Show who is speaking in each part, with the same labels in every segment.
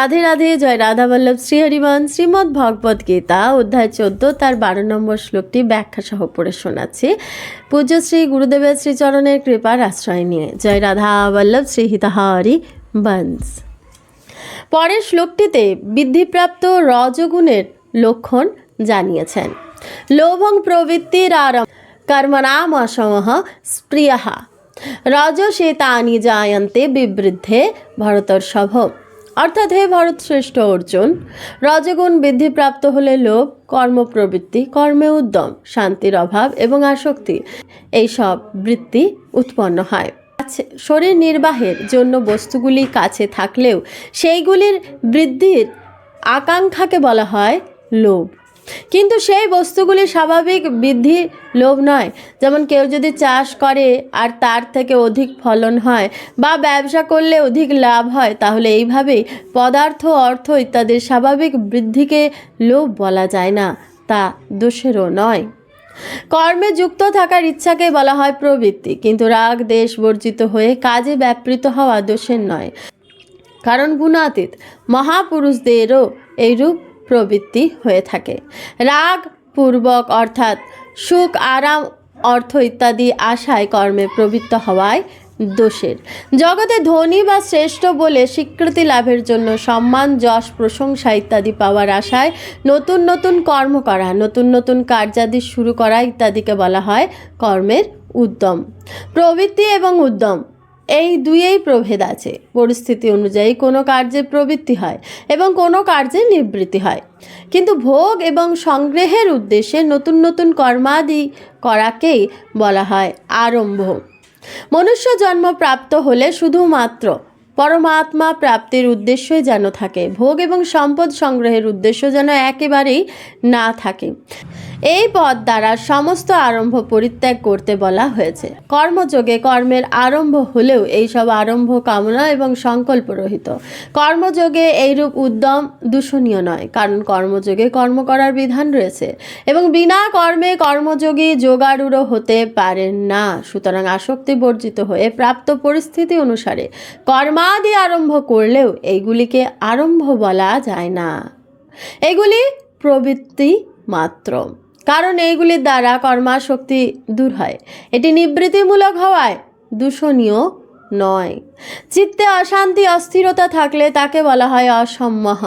Speaker 1: রাধে রাধে, জয় রাধা বল্লভ শ্রীহরিমান শ্রীমদ্ ভগবদ গীতা, অধ্যায় চোদ্দ, তার বারো নম্বর শ্লোকটি ব্যাখ্যা সহ পড়ে শোনাচ্ছি। পূজ্য শ্রী গুরুদেবের শ্রীচরণের কৃপার আশ্রয় নিয়ে। জয় রাধা বল্লভ, শ্রী হিতাহারি বংশ পরের শ্লোকটিতে বৃদ্ধিপ্রাপ্ত রজগুণের লক্ষণ জানিয়েছেন। লোভং প্রবৃত্তির আরম কর্মণাম অসমহ স্প্রিয়াহা। রজসে তানি জায়ন্তে বিবৃদ্ধে ভরতর্ষভ। অর্থাৎ হে ভরত শ্রেষ্ঠ অর্জুন, রজগুণ বৃদ্ধিপ্রাপ্ত হলে লোভ, কর্মপ্রবৃত্তি, কর্মে উদ্যম, শান্তির অভাব এবং আসক্তি এইসব বৃত্তি উৎপন্ন হয়। শরীর নির্বাহের জন্য বস্তুগুলি কাছে থাকলেও সেইগুলির বৃদ্ধির আকাঙ্ক্ষাকে বলা হয় লোভ। কিন্তু সেই বস্তুগুলি স্বাভাবিক বৃদ্ধি লোভ নয়। যেমন কেউ যদি চাষ করে আর তার থেকে অধিক ফলন হয় বা ব্যবসা করলে অধিক লাভ হয়, তাহলে এইভাবেই পদার্থ, অর্থ ইত্যাদির স্বাভাবিক বৃদ্ধিকে লোভ বলা যায় না, তা দোষেরও নয়। কর্মে যুক্ত থাকার ইচ্ছাকে বলা হয় প্রবৃত্তি, কিন্তু রাগ, দেশ বর্জিত হয়ে কাজে ব্যাপৃত হওয়া দোষের নয়। কারণ গুণাতীত, মহাপুরুষদেরও এইরূপ প্রবৃত্তি হয়ে থাকে। রাগ পূর্বক অর্থাৎ সুখ, আরাম, অর্থ ইত্যাদি আশায় কর্মে প্রবৃত্ত হওয়ায় দোষের। জগতে ধনী বা শ্রেষ্ঠ বলে স্বীকৃতি লাভের জন্য সম্মান, যশ, প্রশংসা ইত্যাদি পাওয়ার আশায় নতুন নতুন কর্ম করা, নতুন নতুন কার্যাদি শুরু করা ইত্যাদিকে বলা হয় কর্মের উদ্যম। প্রবৃত্তি এবং উদ্যম এই দুইয়েই প্রভেদ আছে। পরিস্থিতি অনুযায়ী কোনো কার্যে প্রবৃত্তি হয় এবং কোনো কার্যে নিবৃত্তি হয়। কিন্তু ভোগ এবং সংগ্রহের উদ্দেশ্যে নতুন নতুন কর্মাদি করাকেই বলা হয় আরম্ভ। মনুষ্য জন্ম প্রাপ্ত হলে শুধুমাত্র পরমাত্মা প্রাপ্তির উদ্দেশ্যই যেন থাকে। ভোগ এবং সম্পদ সংগ্রহের উদ্দেশ্য যেন একেবারেই না থাকে। এই পথ দ্বারা সমস্ত আরম্ভ পরিত্যাগ করতে বলা হয়েছে। কর্মযোগে কর্মের আরম্ভ হলেও এইসব আরম্ভ কামনা এবং সংকল্প রহিত। কর্মযোগে এইরূপ উদ্যম দূষণীয় নয়, কারণ কর্মযোগে কর্ম করার বিধান রয়েছে এবং বিনা কর্মে কর্মযোগী যোগারূঢ় হতে পারেন না। সুতরাং আসক্তি বর্জিত হয়ে প্রাপ্ত পরিস্থিতি অনুসারে কর্মাদি আরম্ভ করলেও এইগুলিকে আরম্ভ বলা যায় না। এগুলি প্রবৃত্তি মাত্র। কারণ এইগুলির দ্বারা কর্মাশক্তি দূর হয়। এটি নিবৃত্তিমূলক হওয়ায় দূষণীয় নয়। চিত্তে অশান্তি, অস্থিরতা থাকলে তাকে বলা হয় অসম্মহ।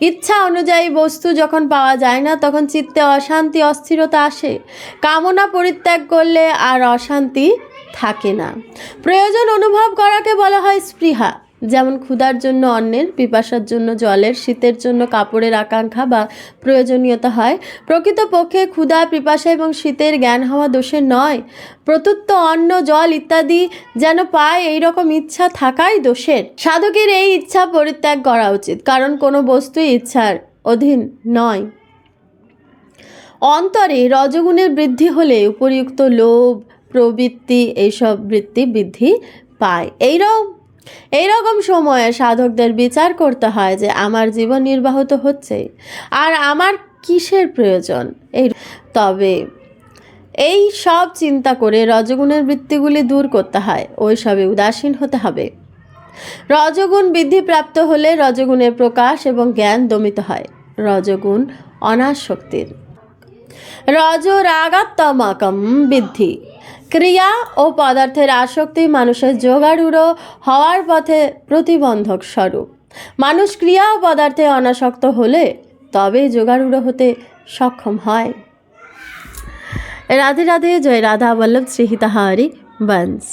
Speaker 1: ইচ্ছা অনুযায়ী বস্তু যখন পাওয়া যায় না, তখন চিত্তে অশান্তি, অস্থিরতা আসে। কামনা পরিত্যাগ করলে আর অশান্তি থাকে না। প্রয়োজন অনুভব করাকে বলা হয় স্পৃহা। যেমন ক্ষুধার জন্য অন্নের, পিপাসার জন্য জলের, শীতের জন্য কাপড়ের আকাঙ্ক্ষা বা প্রয়োজনীয়তা হয়। প্রকৃতপক্ষে ক্ষুধা, পিপাসা এবং শীতের জ্ঞান হওয়া দোষের নয়। প্রতুত্ত অন্ন, জল ইত্যাদি যেন পায় এই রকম ইচ্ছা থাকাই দোষের। সাধকের এই ইচ্ছা পরিত্যাগ করা উচিত, কারণ কোনো বস্তুই ইচ্ছার অধীন নয়। অন্তরে রজগুণের বৃদ্ধি হলে উপরিউক্ত লোভ, প্রবৃত্তি, এইসব বৃত্তি বৃদ্ধি পায়। এইরকম এইরকম সময়ে সাধকদের বিচার করতে হয় যে আমার জীবন নির্বাহ তো হচ্ছে আর আমার কিসের প্রয়োজন? এই তবে এই সব চিন্তা করে রজগুণের বৃত্তিগুলি দূর করতে হয় ওই সবে উদাসীন হতে হবে। রজগুণ বৃদ্ধিপ্রাপ্ত হলে রজগুণের প্রকাশ এবং জ্ঞান দমিত হয়, রজগুণ অনাসক্তির। রজ রাগাত্তমাকম বৃদ্ধি। ক্রিয়া ও পদার্থের আসক্তি মানুষের জোগাড়ুড়ো হওয়ার পথে প্রতিবন্ধক স্বরূপ। মানুষ ক্রিয়া ও পদার্থে অনাসক্ত হলে তবেই জোগাড়ুড়ো হতে সক্ষম হয়। রাধে রাধে, জয় রাধা বল্লভ, শ্রীহিতাহারি বংশ